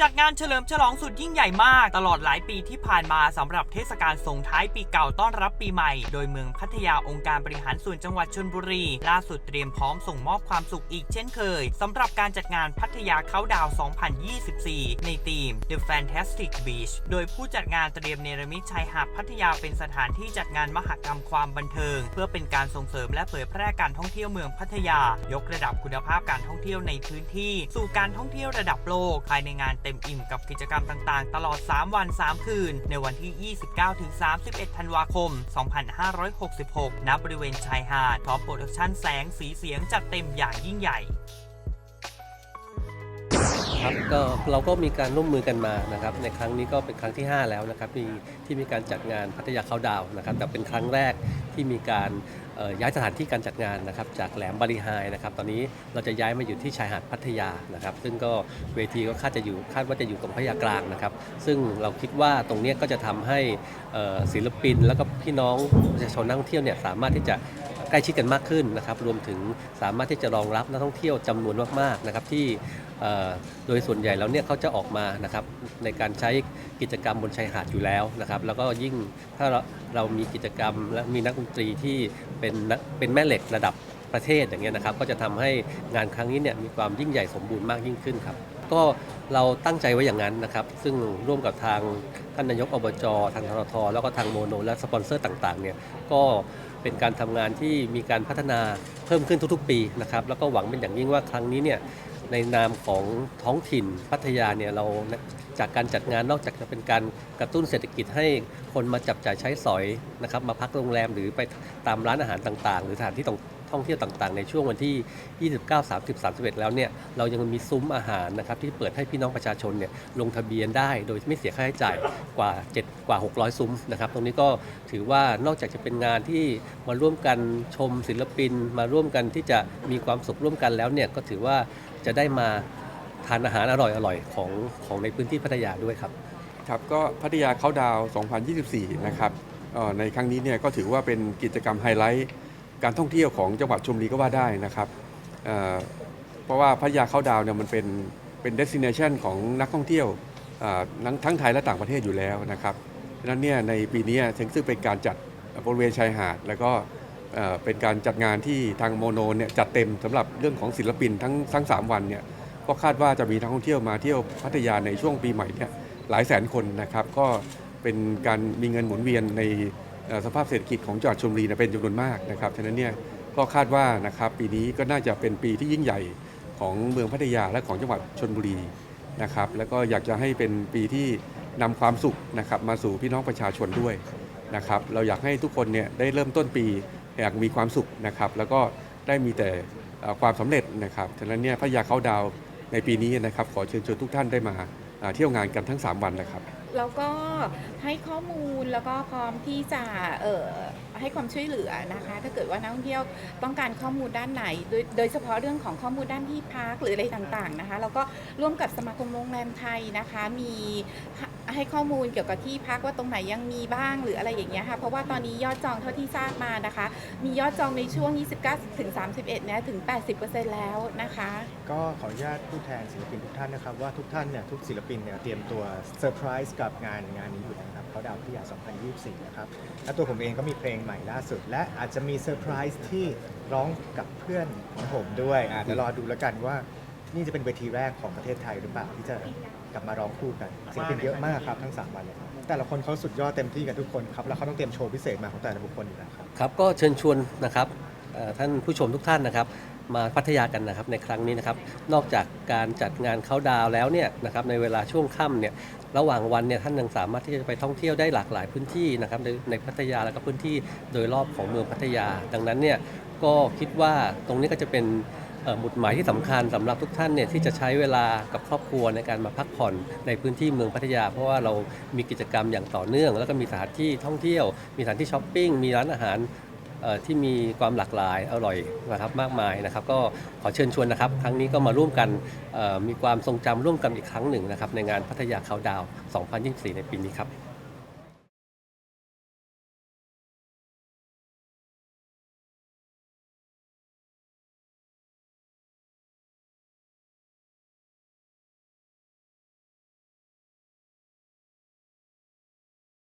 จัดงานเฉลิมฉลองสุดยิ่งใหญ่มาก ตลอดหลายปีที่ผ่านมาสำหรับเทศกาลส่งท้ายปีเก่าต้อนรับปีใหม่ โดยเมืองพัทยาองค์การบริหารส่วนจังหวัดชลบุรี ล่าสุดเตรียมพร้อมส่งมอบความสุขอีกเช่นเคยสำหรับการจัดงานพัทยาเขาดาว 2024 ในธีม The Fantastic Beach โดยผู้จัดงานเตรียมเนรมิตชายหาดพัทยาเป็นสถานที่จัดงานมหกรรมความบันเทิง เพื่อเป็นการส่งเสริมและเผยแพร่การท่องเที่ยวเมืองพัทยา ยกระดับคุณภาพการท่องเที่ยวในพื้นที่ สู่การท่องเที่ยวระดับโลกภายในงานเต็มอิ่มกับกิจกรรมต่างๆ ตลอด 3 วัน 3 คืน ในวันที่ 29-31 ธันวาคม 2566 ณ บริเวณชายหาดพร้อมโปรดักชั่นแสงสีเสียงจัดเต็มอย่างยิ่งใหญ่ ครับก็เราก็มีการร่วมมือกันมานะครับในครั้งนี้ก็เป็นครั้งที่ 5 แล้วนะครับมีที่มีการจัดงานพัทยาเขาดาวนะครับแต่เป็นครั้งแรกที่มีการย้ายสถานที่การจัดงานนะครับจากแหลมบริไฮนะครับตอนนี้เราจะย้ายมาอยู่ที่ชายหาดพัทยานะครับซึ่งก็เวทีก็คาดจะอยู่คาดว่าจะอยู่ตรงพัทยากลางนะครับซึ่งเราคิดว่าตรงนี้ก็จะทำให้ศิลปิน แล้วก็พี่น้องประชาชนนักท่องเที่ยวเนี่ยสามารถที่จะ ล้ชิดกันมากขึ้นนะครับ รวมถึงสามารถที่จะรองรับนักท่องเที่ยวจำนวนมากๆนะครับที่โดยส่วนใหญ่แล้วเนี่ยเขาจะออกมานะครับในการใช้กิจกรรมบนชายหาดอยู่แล้วนะครับ แล้วก็ยิ่งถ้าเราเรามีกิจกรรมและมีนักดนตรีที่เป็นเป็นแม่เหล็กระดับประเทศอย่างเงี้ยนะครับ ก็จะทำให้งานครั้งนี้เนี่ยมีความยิ่งใหญ่สมบูรณ์มากยิ่งขึ้นครับก็เราตั้งใจไว้อย่างนั้นนะครับ ซึ่งร่วมกับทางท่านนายกอบจ ทางทรทแล้วก็ทางโมโน และสปอนเซอร์ต่างๆเนี่ยก็ เป็นการทำงานที่มีการพัฒนาเพิ่มขึ้นทุกๆ ปีนะครับแล้วก็หวังเป็นอย่างยิ่งว่าครั้งนี้เนี่ยในนามของท้องถิ่นพัทยาเนี่ยเราจากการจัดงานนอกจากจะเป็นการกระตุ้นเศรษฐกิจให้คนมาจับจ่ายใช้สอยนะครับมาพักโรงแรมหรือไปตามร้านอาหารต่างๆ หรือสถานที่ต่าง ท่องเที่ยวต่างๆ ในช่วงวันที่ 29 30 31 แล้วเนี่ยเรายังมีซุ้มอาหารนะครับที่เปิดให้พี่น้องประชาชนเนี่ยลงทะเบียนได้โดยไม่เสียค่าใช้จ่ายกว่า 7 กว่า 600 ซุ้มนะครับตรงนี้ก็ถือว่านอกจากจะเป็นงานที่มาร่วมกันชมศิลปิน มาร่วมกันที่จะมีความสุขร่วมกันแล้วเนี่ยก็ถือว่าจะได้มาทานอาหารอร่อยๆของของในพื้นที่พัทยาด้วยครับครับก็พัทยาเขาดาว 2024 นะครับในครั้งนี้เนี่ยก็ถือว่าเป็นกิจกรรมไฮไลท์ การท่องเที่ยวของจังหวัดชลบุรีก็ว่าได้นะครับเอ่อเพราะว่าพัทยาเขาดาวเนี่ยมันเป็นเป็นเดสิเนชันของนักท่องเที่ยวอ่าทั้งทั้งไทยและต่างประเทศอยู่แล้วนะครับดังนั้นเนี่ยในปีนี้ซึ่งเป็นการจัดบริเวณชายหาด แล้วก็เอ่อเป็นการจัดงานที่ทางโมโนเนี่ยจัดเต็มสำหรับเรื่องของศิลปินทั้งทั้งสามวันเนี่ยก็คาดว่าจะมีนักท่องเที่ยวมาเที่ยวพัทยาในช่วงปีใหม่เนี่ยหลายแสนคนนะครับก็เป็นการมีเงินหมุนเวียนใน สภาพเศรษฐกิจของจังหวัดชลบุรีเป็นจำนวนมากนะครับฉะนั้นเนี่ยก็คาดว่านะครับปีนี้ก็น่าจะเป็นปีที่ยิ่งใหญ่ของเมืองพัทยาและของจังหวัดชลบุรีนะครับแล้วก็อยากจะให้เป็นปีที่นำความสุขนะครับมาสู่พี่น้องประชาชนด้วยนะครับเราอยากให้ทุกคนเนี่ยได้เริ่มต้นปีอยางมีความสุขนะครับแล้วก็ได้มีแต่ความสำเร็จนะครับฉะนั้นเนี่ยพัทยาเขาดาวในปีนี้นะครับขอเชิญชวนทุกท่านได้มาอ่าเที่ยวงานกันทั้ง 3 วันนะครับ แล้วก็ให้ข้อมูลแล้วก็พร้อมที่จะเอ่อให้ความช่วยเหลือนะคะ ถ้าเกิดว่านักท่องเที่ยวต้องการข้อมูลด้านไหน โดยโดยเฉพาะเรื่องของข้อมูลด้านที่พักหรืออะไรต่างๆนะคะ แล้วก็ร่วมกับสมาคมโรงแรมไทยนะคะ มี ให้ข้อมูลเกี่ยวกับที่พักว่าตรงไหนยังมีบ้างหรืออะไรอย่างเงี้ยค่ะเพราะว่าตอนนี้ยอดจองเท่าที่ทราบมานะคะ มียอดจองในช่วง 29ถึง31เนี่ยถึง 80%แล้วนะคะก็ขออนุญาตผู้แทนศิลปินทุกท่านนะครับว่าทุกท่านเนี่ยทุกศิลปินเนี่ยเตรียมตัวเซอร์ไพรส์กับงานงานนี้อยู่นะครับเขาดาวพิยา 2024 นะครับและตัวผมเองก็มีเพลงใหม่ล่าสุด และอาจจะมีเซอร์ไพรส์ที่ร้องกับเพื่อนของผมด้วยอาจจะเดี๋ยวรอดูแล้วกันว่า นี่จะเป็นเวทีแรกของประเทศไทยหรือเปล่าที่จะกลับมาร้องคู่กันศิลปินเยอะมากครับทั้งสามวันเลยครับแต่ละคนเขาสุดยอดเต็มที่กันทุกคนครับแล้วเขาต้องเตรียมโชว์พิเศษมาของแต่ละบุคคลอยู่แล้วครับ ครับก็เชิญชวนนะครับเอ่อท่านผู้ชมทุกท่านนะครับ มาพัทยากันนะครับในครั้งนี้นะครับนอกจากการจัดงานเขาน์ดาวน์แล้วเนี่ยนะครับในเวลาช่วงค่ำเนี่ยระหว่างวันเนี่ยท่านยังสามารถที่จะไปท่องเที่ยวได้หลากหลายพื้นที่นะครับในในพัทยาแล้วก็พื้นที่โดยรอบของเมืองพัทยา ดังนั้นเนี่ยก็คิดว่าตรงนี้ก็จะเป็นเอ่อ หมุดหมายที่สำคัญสำหรับทุกท่านเนี่ยที่จะใช้เวลากับครอบครัวในการมาพักผ่อนในพื้นที่เมืองพัทยา เพราะว่าเรามีกิจกรรมอย่างต่อเนื่อง แล้วก็มีสถานที่ท่องเที่ยว มีสถานที่ช้อปปิ้งมีร้านอาหารเอ่อที่มีความหลากหลายอร่อยนะครับมากมายนะครับ ก็ขอเชิญชวนนะครับ ครั้งนี้ก็มาร่วมกันเอ่อมีความทรงจำร่วมกันอีกครั้งหนึ่งนะครับในงานพัทยาเขาดาว 2024 ในปีนี้ครับ